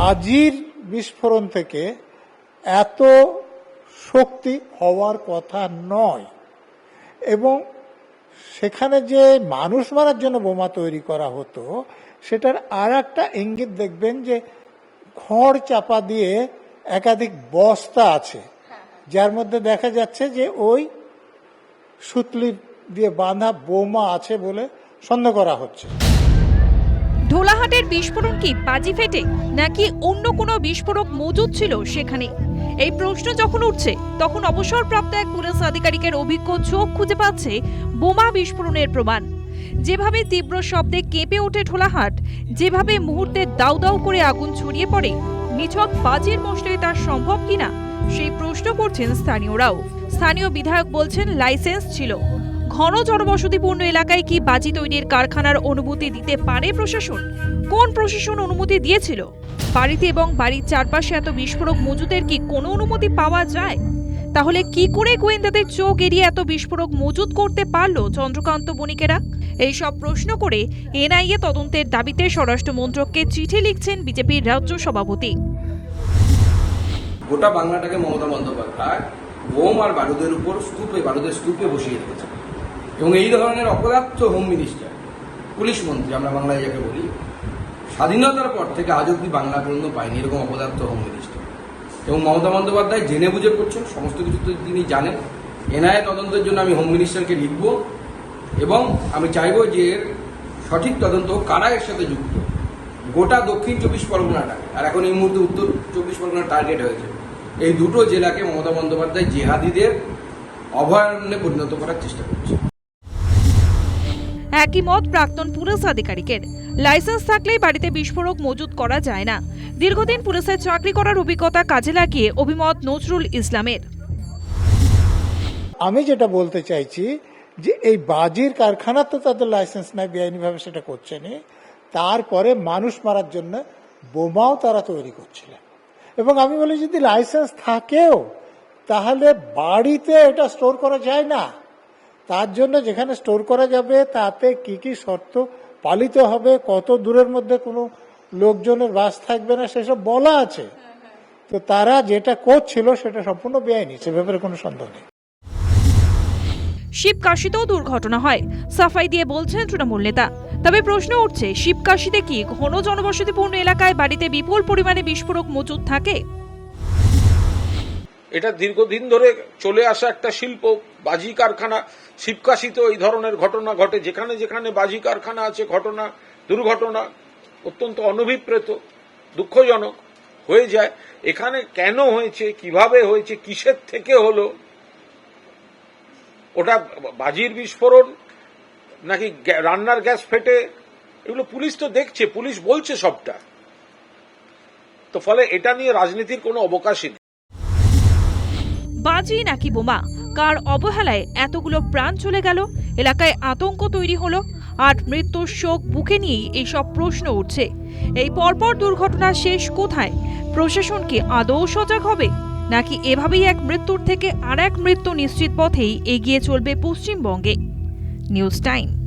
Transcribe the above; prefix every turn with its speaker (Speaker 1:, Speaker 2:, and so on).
Speaker 1: বাজির বিস্ফোরণ থেকে এত শক্তি হওয়ার কথা নয়। এবং সেখানে যে মানুষ মারার জন্য বোমা তৈরি করা হতো, সেটার আর একটা ইঙ্গিত দেখবেন যে খড় চাপা দিয়ে একাধিক বস্তা আছে, যার মধ্যে দেখা যাচ্ছে যে ওই সুতলি দিয়ে বাঁধা বোমা আছে বলে সন্দেহ করা হচ্ছে।
Speaker 2: ঢোলাহাটের বিস্ফোরণ কি বাজি ফেটে, নাকি অন্য কোনো বিস্ফোরক মজুদ ছিল সেখানে? এই প্রশ্ন যখন উঠছে, তখন অবসরপ্রাপ্ত এক পুলিশ আধিকারিকের অভিজ্ঞ চোখ খুঁজে পাচ্ছে বোমা বিস্ফোরণের প্রমাণ। যেভাবে তীব্র শব্দে কেঁপে ওঠে ঢোলাহাট যেভাবে মুহূর্তে দাউ দাউ করে আগুন ছড়িয়ে পড়ে, নিছক বাজির মশলায় তার সম্ভব কিনা, সেই প্রশ্ন করছেন স্থানীয়রাও। স্থানীয় বিধায়ক বলছেন, লাইসেন্স ছিল। ঘন জনবসতিপূর্ণ এলাকায় কি বাজি তৈরির কারখানার অনুমতি দিতে পারে প্রশাসন? কোন প্রশাসন অনুমতি দিয়েছিল? বাড়িতে এবং বাড়ির চারপাশে এত বিস্ফোরক মজুদের কি কোনো অনুমতি পাওয়া যায়? তাহলে কি করে গোয়েন্দাদের চোখ এড়িয়ে এত বিস্ফোরক মজুদ করতে পারল চন্দ্রকান্ত বণিকেরা? এই সব প্রশ্ন করে এনআইএ তদন্তের দাবিতে স্বরাষ্ট্র মন্ত্রককে চিঠি লিখছেন বিজেপির রাজ্য সভাপতি।
Speaker 3: গোটা বাংলাটাকে মমতা বন্দ্যোপাধ্যায় বোম আর বারুদের উপর স্তূপে, বারুদের স্তূপে বসিয়ে রেখেছে এবং এই ধরনের অপদার্থ হোম মিনিস্টার পুলিশ মন্ত্রী, আমরা বাংলায় যাকে বলি, স্বাধীনতার পর থেকে আজ অব্দি বাংলা পর্যন্ত পায়নি এরকম অপদার্থ হোম মিনিস্টার এবং মমতা বন্দ্যোপাধ্যায় জেনে বুঝে করছেন সমস্ত কিছু তো তিনি জানেন। এনআইএ তদন্তের জন্য আমি হোম মিনিস্টারকে লিখব এবং আমি চাইব যে সঠিক তদন্ত কারা এর সাথে যুক্ত? গোটা দক্ষিণ চব্বিশ পরগনাটাকে আর এখন এই মুহূর্তে উত্তর চব্বিশ পরগনা টার্গেট হয়েছে। এই দুটো জেলাকে মমতা বন্দ্যোপাধ্যায় জেহাদিদের অভয়ারণ্যে পরিণত করার চেষ্টা করছে।
Speaker 2: একই মত প্রাক্তন পুলিশ আধিকারিকের। লাইসেন্স থাকলেই বাড়িতে বিস্ফোরক মজুদ করা যায় না। দীর্ঘদিন পুলিশের চাকরি করার অভিজ্ঞতা কাজে লাগিয়ে অভিমত নজরুল ইসলামের।
Speaker 1: আমি যেটা বলতে চাইছি যে এই বাজির কারখানা তো তাদের লাইসেন্স নাই, বেআইনিভাবে সেটা করছে নি। তারপরে মানুষ মারার জন্য বোমাও তারা তৈরি করছিলেন এবং আমি বলি যদি লাইসেন্স থাকেও, তাহলে বাড়িতে এটা স্টোর করা যায় না। তার জন্য যেখানে স্টোর করা যাবে, তাতে কি কি শর্ত পালিত হবে, কত দূরের মধ্যে কোনো লোকজনের বাস থাকবে না, সেসব বলা আছে। তো তারা যেটা করছিল, সেটা সম্পূর্ণ বেআইনি, সে ব্যাপারে কোনো সন্দেহ নেই।
Speaker 2: শিবকাশিতেও দুর্ঘটনা হয়। সাফাই দিয়ে বলছেন তৃণমূল নেতা। তবে প্রশ্ন উঠছে, শিবকাশিতে কি ঘন জনবসতিপূর্ণ এলাকায় বাড়িতে বিপুল পরিমাণে বিস্ফোরক মজুদ থাকে?
Speaker 4: এটা দীর্ঘদিন ধরে চলে আসা একটা শিল্প, বাজি কারখানা শিবকাশিতেও এই ধরনের ঘটনা ঘটে। যেখানে যেখানে বাজি কারখানা আছে, ঘটনা, দুর্ঘটনা অত্যন্ত অনভিপ্রেত, দুঃখজনক হয়ে যায়। এখানে কেন হয়েছে, কীভাবে হয়েছে, কিসের থেকে হলো, ওটা বাজির বিস্ফোরণ নাকি রান্নার গ্যাস ফেটে, এগুলো পুলিশ তো দেখছে, পুলিশ বলছে সবটা। তো ফলে এটা নিয়ে রাজনীতির কোনো অবকাশই
Speaker 2: বাজি নাকি বোমা? কার অবহেলায় এতগুলো প্রাণ চলে গেল? এলাকায় আতঙ্ক তৈরি হলো আর মৃত্যুর শোক বুকে নিয়েই এইসব প্রশ্ন উঠছে। এই পরপর দুর্ঘটনা শেষ কোথায়? প্রশাসন কি আদৌ সজাগ হবে? নাকি এভাবেই এক মৃত্যুর থেকে আর এক মৃত্যু নিশ্চিত পথেই এগিয়ে চলবে পশ্চিমবঙ্গে? News time.